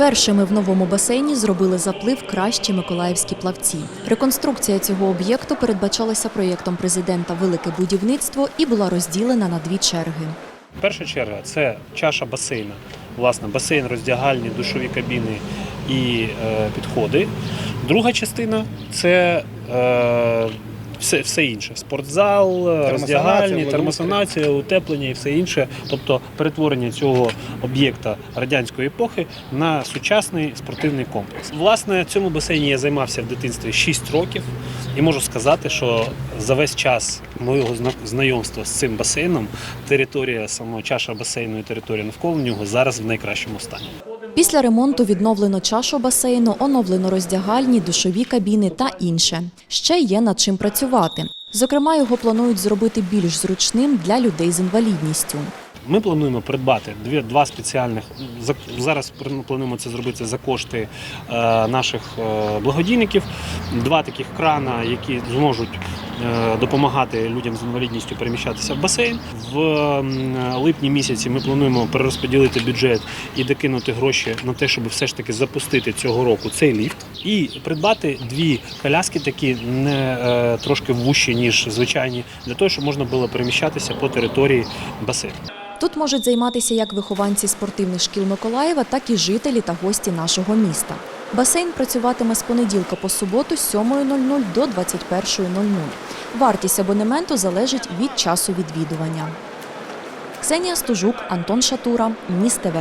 Першими в новому басейні зробили заплив кращі миколаївські плавці. Реконструкція цього об'єкту передбачалася проєктом президента Велике будівництво і була розділена на дві черги. Перша черга це чаша басейна. Власне, басейн, роздягальні, душові кабіни і е, підходи. Друга частина це е, все, все інше: спортзал, роздягальні, термосанація, утеплення і все інше. Тобто перетворення цього об'єкта радянської епохи на сучасний спортивний комплекс. Власне, цьому басейні я займався в дитинстві 6 років, і можу сказати, що за весь час моєго знайомства з цим басейном територія самого чаша басейну і територія навколо нього зараз в найкращому стані. Після ремонту відновлено чашу басейну, оновлено роздягальні, душові кабіни та інше. Ще є над чим працювати. Зокрема, його планують зробити більш зручним для людей з інвалідністю. Ми плануємо придбати дві два спеціальних за- зараз плануємо це зробити за кошти е, наших е, благодійників. Два таких крана, які зможуть допомагати людям з інвалідністю переміщатися в басейн. В липні місяці ми плануємо перерозподілити бюджет і докинути гроші на те, щоб все ж таки запустити цього року цей ліфт і придбати дві коляски, такі не е, трошки вущі ніж звичайні, для того, щоб можна було переміщатися по території басейну. Тут можуть займатися як вихованці спортивних шкіл Миколаєва, так і жителі та гості нашого міста. Басейн працюватиме з понеділка по суботу з 7.00 до 21.00. Вартість абонементу залежить від часу відвідування. Ксенія Стужук, Антон Шатура, Ніс ТВ.